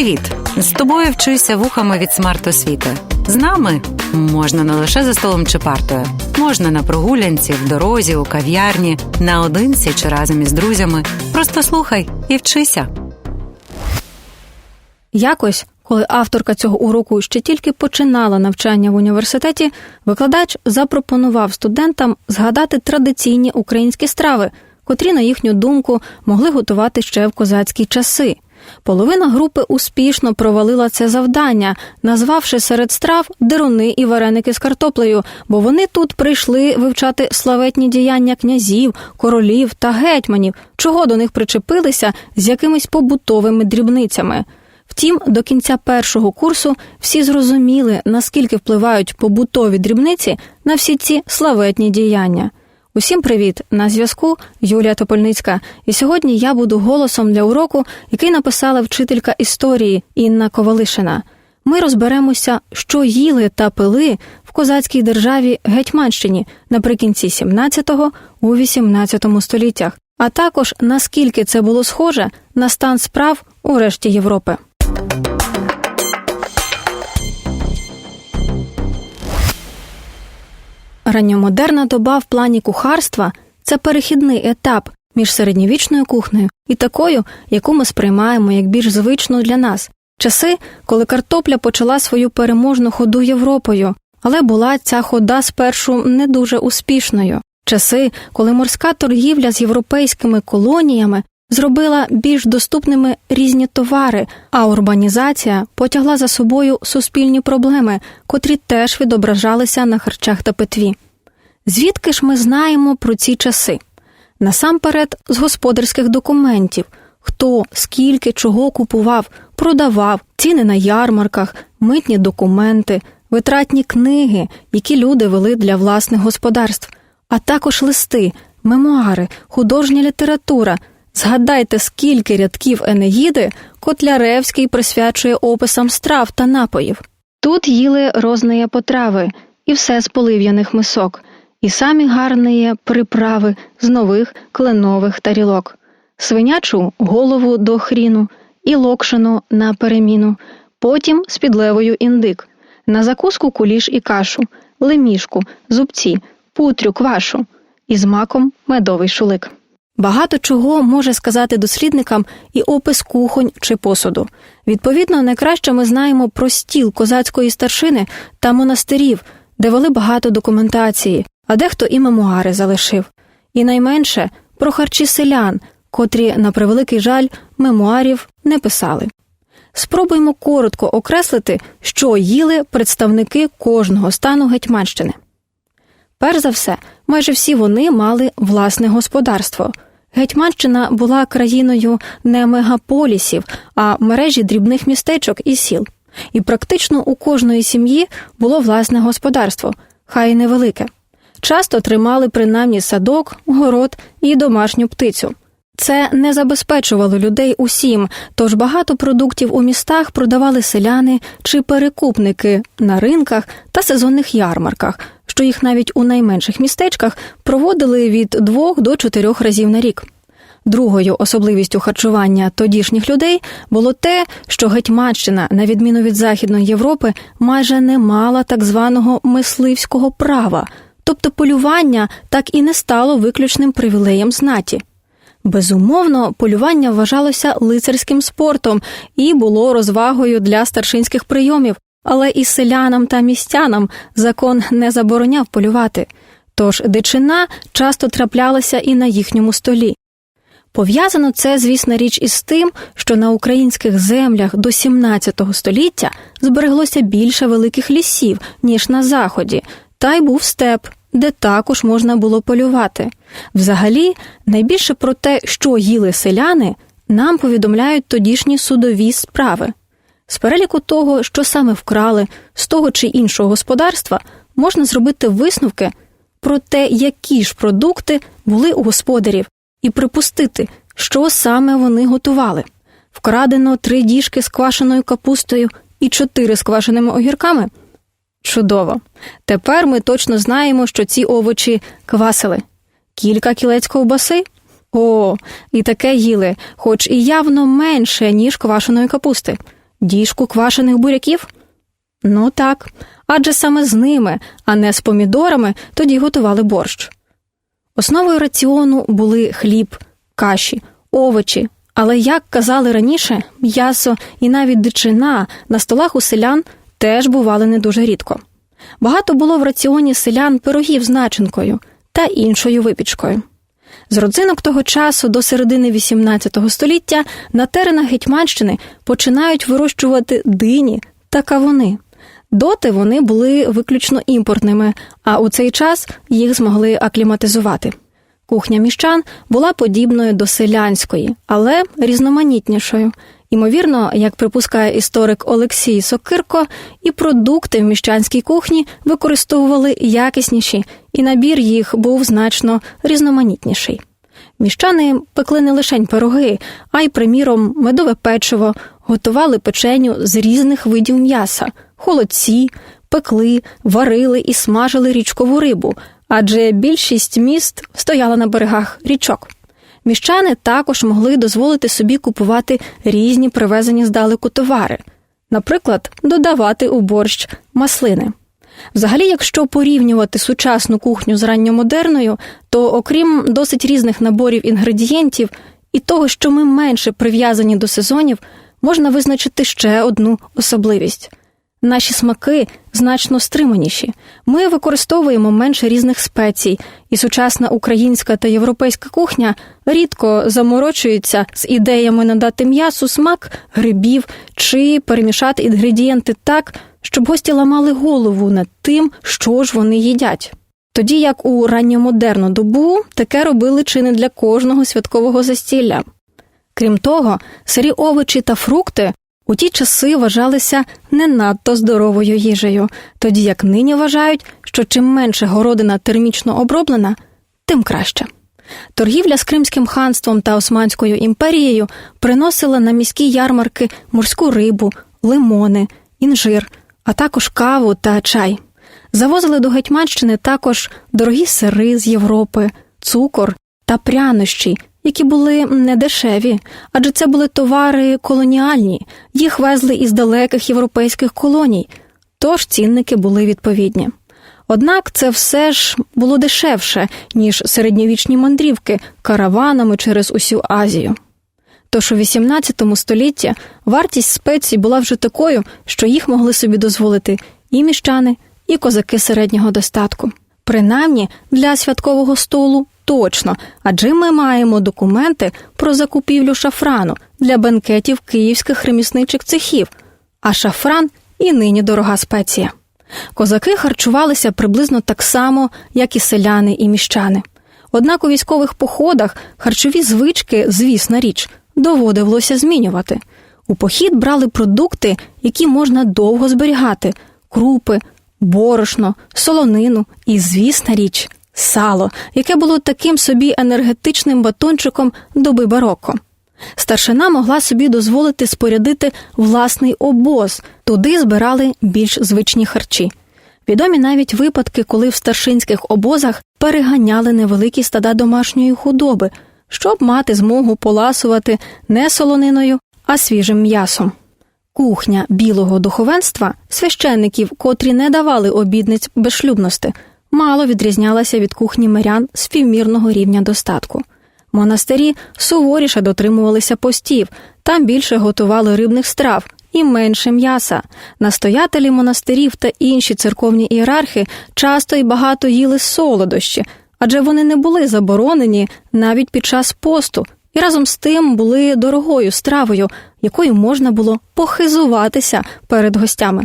Привіт! З тобою вчуся вухами від смарт-освіти. З нами можна не лише за столом чи партою, можна на прогулянці, в дорозі, у кав'ярні, наодинці чи разом із друзями. Просто слухай і вчися. Якось, коли авторка цього уроку ще тільки починала навчання в університеті, викладач запропонував студентам згадати традиційні українські страви, котрі, на їхню думку, могли готувати ще в козацькі часи. Половина групи успішно провалила це завдання, назвавши серед страв дируни і вареники з картоплею, бо вони тут прийшли вивчати славетні діяння князів, королів та гетьманів, чого до них причепилися з якимись побутовими дрібницями. Втім, до кінця першого курсу всі зрозуміли, наскільки впливають побутові дрібниці на всі ці славетні діяння. Усім привіт! На зв'язку Юлія Топольницька. І сьогодні я буду голосом для уроку, який написала вчителька історії Інна Ковалишина. Ми розберемося, що їли та пили в козацькій державі Гетьманщині наприкінці 17-го у 18 століттях, а також наскільки це було схоже на стан справ у решті Європи. Ранньомодерна доба в плані кухарства це перехідний етап між середньовічною кухнею і такою, яку ми сприймаємо як більш звичну для нас. Часи, коли картопля почала свою переможну ходу Європою, але була ця хода спершу не дуже успішною. Часи, коли морська торгівля з європейськими колоніями зробила більш доступними різні товари, а урбанізація потягла за собою суспільні проблеми, котрі теж відображалися на харчах та питві. Звідки ж ми знаємо про ці часи? Насамперед, з господарських документів, хто скільки чого купував, продавав, ціни на ярмарках, митні документи, витратні книги, які люди вели для власних господарств, а також листи, мемуари, художня література. Згадайте, скільки рядків Енеїди Котляревський присвячує описам страв та напоїв. Тут їли розної потрави, і все з полив'яних мисок, і самі гарні приправи з нових кленових тарілок, свинячу голову до хріну і локшину на переміну, потім з підлевою індик, на закуску куліш і кашу, лемішку, зубці, путрю квашу, і з маком медовий шулик. Багато чого може сказати дослідникам і опис кухонь чи посуду. Відповідно, найкраще ми знаємо про стіл козацької старшини та монастирів, де вели багато документації, а дехто і мемуари залишив. І найменше про харчі селян, котрі, на превеликий жаль, мемуарів не писали. Спробуємо коротко окреслити, що їли представники кожного стану Гетьманщини. Перш за все, майже всі вони мали власне господарство. Гетьманщина була країною не мегаполісів, а мережі дрібних містечок і сіл. І практично у кожної сім'ї було власне господарство, хай невелике. Часто тримали принаймні садок, город і домашню птицю. Це не забезпечувало людей усім, тож багато продуктів у містах продавали селяни чи перекупники на ринках та сезонних ярмарках, що їх навіть у найменших містечках проводили від двох до чотирьох разів на рік. Другою особливістю харчування тодішніх людей було те, що Гетьманщина, на відміну від Західної Європи, майже не мала так званого мисливського права, тобто полювання так і не стало виключним привілеєм знаті. Безумовно, полювання вважалося лицарським спортом і було розвагою для старшинських прийомів, але і селянам та містянам закон не забороняв полювати, тож дичина часто траплялася і на їхньому столі. Пов'язано це, звісна річ, із тим, що на українських землях до 17 століття збереглося більше великих лісів, ніж на заході, та й був степ, де також можна було полювати. Взагалі, найбільше про те, що їли селяни, нам повідомляють тодішні судові справи. З переліку того, що саме вкрали з того чи іншого господарства, можна зробити висновки про те, які ж продукти були у господарів, і припустити, що саме вони готували. Вкрадено три діжки з квашеною капустою і чотири з квашеними огірками. Чудово. Тепер ми точно знаємо, що ці овочі квасили. Кілька кілець ковбаси? О, і таке їли, хоч і явно менше, ніж квашеної капусти. Діжку квашених буряків? Ну так, адже саме з ними, а не з помідорами, тоді готували борщ. Основою раціону були хліб, каші, овочі, але, як казали раніше, м'ясо і навіть дичина на столах у селян теж бували не дуже рідко. Багато було в раціоні селян пирогів з начинкою та іншою випічкою. З родзинок того часу до середини XVIII століття на теренах Гетьманщини починають вирощувати дині та кавуни. Доти вони були виключно імпортними, а у цей час їх змогли акліматизувати. Кухня міщан була подібною до селянської, але різноманітнішою. Імовірно, як припускає історик Олексій Сокирко, і продукти в міщанській кухні використовували якісніші, і набір їх був значно різноманітніший. Міщани пекли не лише пироги, а й, приміром, медове печиво, готували печеню з різних видів м'яса, холодці, пекли, варили і смажили річкову рибу, адже більшість міст стояла на берегах річок. Міщани також могли дозволити собі купувати різні привезені здалеку товари, наприклад, додавати у борщ маслини. Взагалі, якщо порівнювати сучасну кухню з ранньомодерною, то окрім досить різних наборів інгредієнтів і того, що ми менше прив'язані до сезонів, можна визначити ще одну особливість. Наші смаки значно стриманіші. Ми використовуємо менше різних спецій, і сучасна українська та європейська кухня рідко заморочується з ідеями надати м'ясу смак грибів чи перемішати інгредієнти так, щоб гості ламали голову над тим, що ж вони їдять. Тоді як у ранньомодерну добу таке робили чи не для кожного святкового застілля. Крім того, сирі овочі та фрукти у ті часи вважалися не надто здоровою їжею, тоді як нині вважають, що чим менше городина термічно оброблена, тим краще. Торгівля з Кримським ханством та Османською імперією приносила на міські ярмарки морську рибу, лимони, інжир, а також каву та чай. Завозили до Гетьманщини також дорогі сири з Європи, цукор та прянощі, які були недешеві, адже це були товари колоніальні, їх везли із далеких європейських колоній, тож цінники були відповідні. Однак це все ж було дешевше, ніж середньовічні мандрівки караванами через усю Азію. Тож у XVIII столітті вартість спецій була вже такою, що їх могли собі дозволити і міщани, і козаки середнього достатку. Принаймні для святкового столу точно, адже ми маємо документи про закупівлю шафрану для бенкетів київських ремісничих цехів, а шафран і нині дорога спеція. Козаки харчувалися приблизно так само, як і селяни і міщани. Однак у військових походах харчові звички, звісна річ, доводилося змінювати. У похід брали продукти, які можна довго зберігати: крупи, борошно, солонину і, звісна річ, сало, яке було таким собі енергетичним батончиком доби бароко. Старшина могла собі дозволити спорядити власний обоз, туди збирали більш звичні харчі. Відомі навіть випадки, коли в старшинських обозах переганяли невеликі стада домашньої худоби, щоб мати змогу поласувати не солониною, а свіжим м'ясом. Кухня білого духовенства, священників, котрі не давали обідниць безшлюбності, мало відрізнялася від кухні мирян співмірного рівня достатку. Монастирі суворіше дотримувалися постів, там більше готували рибних страв і менше м'яса. Настоятелі монастирів та інші церковні ієрархи часто і багато їли солодощі, адже вони не були заборонені навіть під час посту, і разом з тим були дорогою стравою, якою можна було похизуватися перед гостями.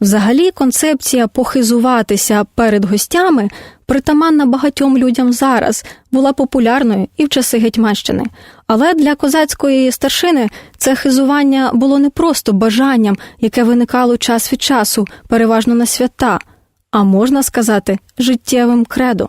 Взагалі, концепція похизуватися перед гостями, притаманна багатьом людям зараз, була популярною і в часи Гетьманщини. Але для козацької старшини це хизування було не просто бажанням, яке виникало час від часу, переважно на свята, а можна сказати, життєвим кредо.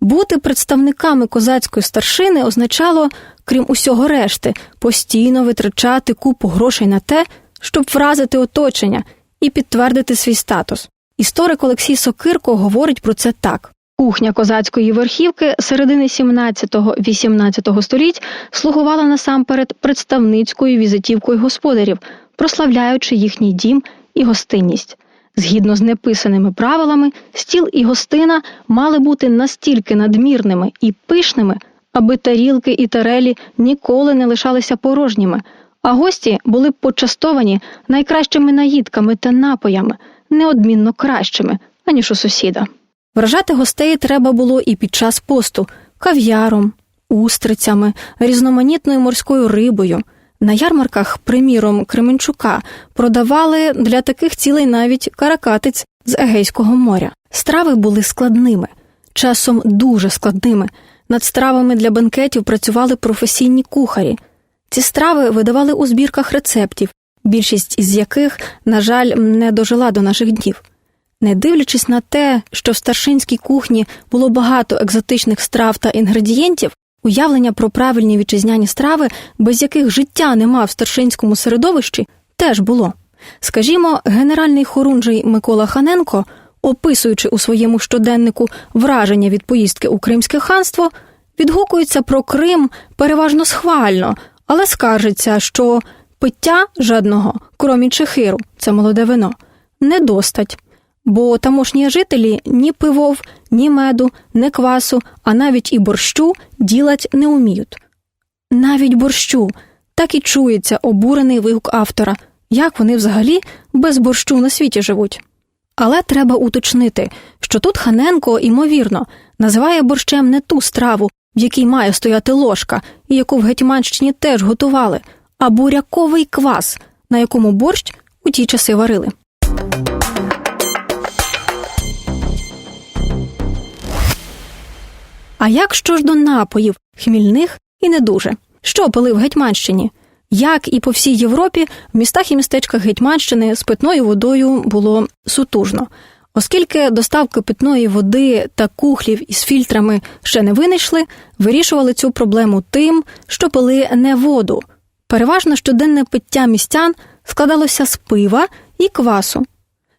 Бути представниками козацької старшини означало, крім усього решти, постійно витрачати купу грошей на те, щоб вразити оточення і підтвердити свій статус. Історик Олексій Сокирко говорить про це так. Кухня козацької верхівки середини 17-18 століть слугувала насамперед представницькою візитівкою господарів, прославляючи їхній дім і гостинність. Згідно з неписаними правилами, стіл і гостина мали бути настільки надмірними і пишними, аби тарілки і тарелі ніколи не лишалися порожніми, а гості були б почастовані найкращими наїдками та напоями, неодмінно кращими, аніж у сусіда. Вражати гостей треба було і під час посту кав'яром, устрицями, різноманітною морською рибою. На ярмарках, приміром, Кременчука продавали для таких цілей навіть каракатиць з Егейського моря. Страви були складними, часом дуже складними. Над стравами для банкетів працювали професійні кухарі. Ці страви видавали у збірках рецептів, більшість із яких, на жаль, не дожила до наших днів. Не дивлячись на те, що в старшинській кухні було багато екзотичних страв та інгредієнтів, уявлення про правильні вітчизняні страви, без яких життя нема в старшинському середовищі, теж було. Скажімо, генеральний хорунжий Микола Ханенко, описуючи у своєму щоденнику враження від поїздки у Кримське ханство, відгукується про Крим переважно схвально, але скаржиться, що пиття жадного, кромі чехиру, це молоде вино, недостать бо тамошні жителі ні пивов, ні меду, ні квасу, а навіть і борщу ділать не уміють. Навіть борщу так і чується обурений вигук автора, як вони взагалі без борщу на світі живуть. Але треба уточнити, що тут Ханенко, ймовірно, називає борщем не ту страву, в якій має стояти ложка, і яку в Гетьманщині теж готували, а буряковий квас, на якому борщ у ті часи варили. А як що ж до напоїв, хмільних і не дуже? Що пили в Гетьманщині? Як і по всій Європі, в містах і містечках Гетьманщини з питною водою було сутужно. Оскільки доставки питної води та кухлів із фільтрами ще не винайшли, вирішували цю проблему тим, що пили не воду. Переважно щоденне пиття містян складалося з пива і квасу.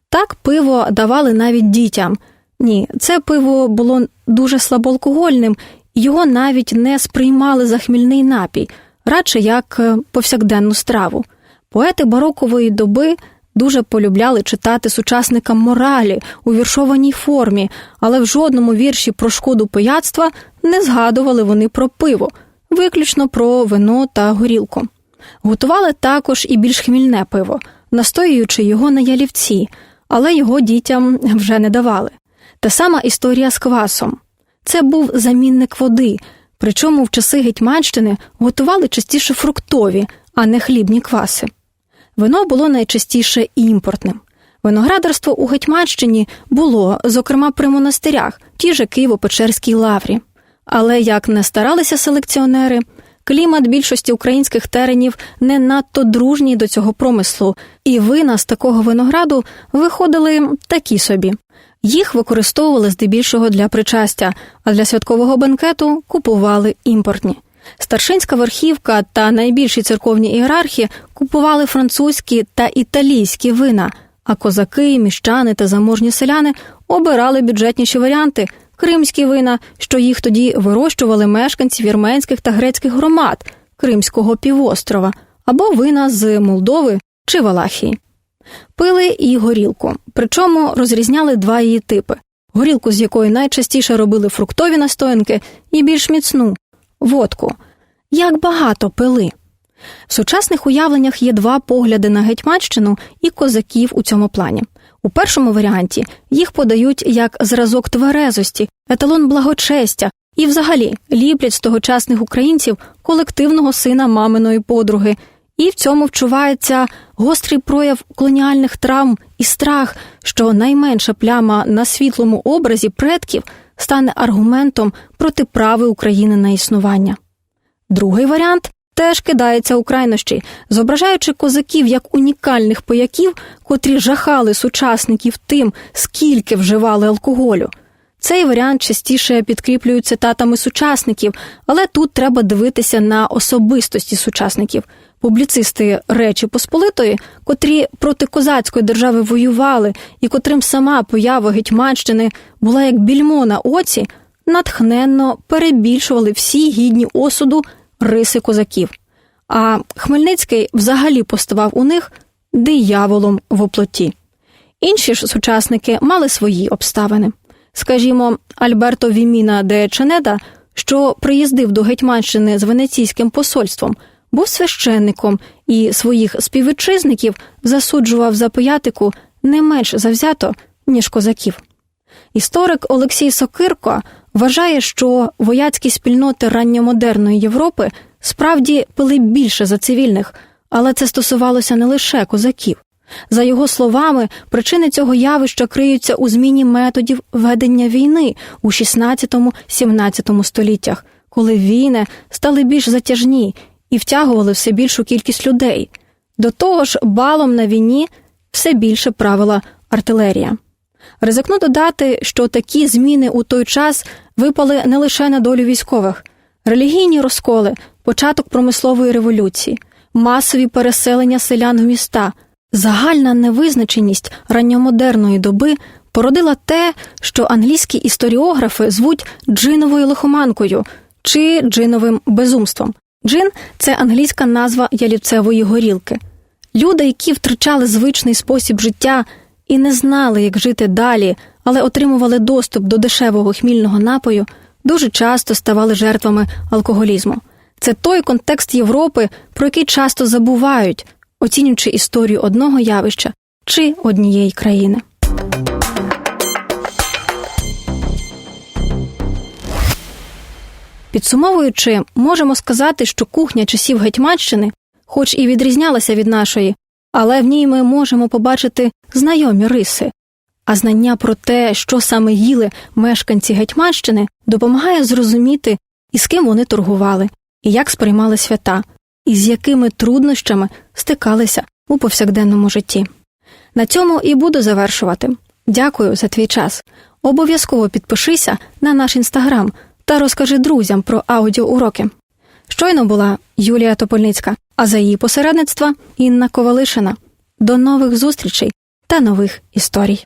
Так пиво давали навіть дітям. Ні, це пиво було дуже слабоалкогольним, його навіть не сприймали за хмільний напій, радше як е, повсякденну страву. Поети барокової доби дуже полюбляли читати сучасникам моралі у віршованій формі, але в жодному вірші про шкоду пияцтва не згадували вони про пиво, виключно про вино та горілку. Готували також і більш хмільне пиво, настоюючи його на ялівці, але його дітям вже не давали. Та сама історія з квасом. Це був замінник води, причому в часи Гетьманщини готували частіше фруктові, а не хлібні кваси. Вино було найчастіше імпортним. Виноградарство у Гетьманщині було, зокрема при монастирях, ті же Києво-Печерській лаврі. Але як не старалися селекціонери, клімат більшості українських теренів не надто дружній до цього промислу, і вина з такого винограду виходили такі собі. Їх використовували здебільшого для причастя, а для святкового банкету купували імпортні. Старшинська верхівка та найбільші церковні ієрархи купували французькі та італійські вина, а козаки, міщани та заможні селяни обирали бюджетніші варіанти кримські вина, що їх тоді вирощували мешканці вірменських та грецьких громад Кримського півострова, або вина з Молдови чи Валахії. Пили і горілку, причому розрізняли два її типи: горілку, з якої найчастіше робили фруктові настоянки, і більш міцну водку. Як багато пили. В сучасних уявленнях є два погляди на Гетьманщину і козаків у цьому плані. У першому варіанті їх подають як зразок тверезості, еталон благочестя і, взагалі, ліплять з тогочасних українців колективного сина маминої подруги, і в цьому вчувається гострий прояв колоніальних травм і страх, що найменша пляма на світлому образі предків стане аргументом проти прави України на існування. Другий варіант теж кидається у крайнощі, зображаючи козаків як унікальних пояків, котрі жахали сучасників тим, скільки вживали алкоголю. Цей варіант частіше підкріплюють цитатами сучасників, але тут треба дивитися на особистості сучасників. Публіцисти Речі Посполитої, котрі проти козацької держави воювали, і котрим сама поява Гетьманщини була як більмо на оці, натхненно перебільшували всі гідні осуду риси козаків. А Хмельницький взагалі поставав у них дияволом в оплоті. Інші ж сучасники мали свої обставини. Скажімо, Альберто Віміна де Ченеда, що приїздив до Гетьманщини з венеційським посольством, був священником і своїх співвітчизників засуджував за пиятику не менш завзято, ніж козаків. Історик Олексій Сокирко вважає, що вояцькі спільноти ранньомодерної Європи справді пили більше за цивільних, але це стосувалося не лише козаків. За його словами, причини цього явища криються у зміні методів ведення війни у 16-17 століттях, коли війни стали більш затяжні і втягували все більшу кількість людей. До того ж, балом на війні все більше правила артилерія. Ризикну додати, що такі зміни у той час випали не лише на долю військових, релігійні розколи, початок промислової революції, масові переселення селян в міста, загальна невизначеність ранньомодерної доби породила те, що англійські історіографи звуть джиновою лихоманкою чи джиновим безумством. Джин це англійська назва ялівцевої горілки. Люди, які втрачали звичний спосіб життя і не знали, як жити далі, але отримували доступ до дешевого хмільного напою, дуже часто ставали жертвами алкоголізму. Це той контекст Європи, про який часто забувають, оцінюючи історію одного явища чи однієї країни. Підсумовуючи, можемо сказати, що кухня часів Гетьманщини, хоч і відрізнялася від нашої, але в ній ми можемо побачити знайомі риси. А знання про те, що саме їли мешканці Гетьманщини, допомагає зрозуміти, із ким вони торгували, і як сприймали свята, і з якими труднощами стикалися у повсякденному житті. На цьому і буду завершувати. Дякую за твій час. Обов'язково підпишися на наш інстаграм та розкажи друзям про аудіоуроки. Щойно була Юлія Топольницька, а за її посередництва Інна Ковалишина. До нових зустрічей та нових історій.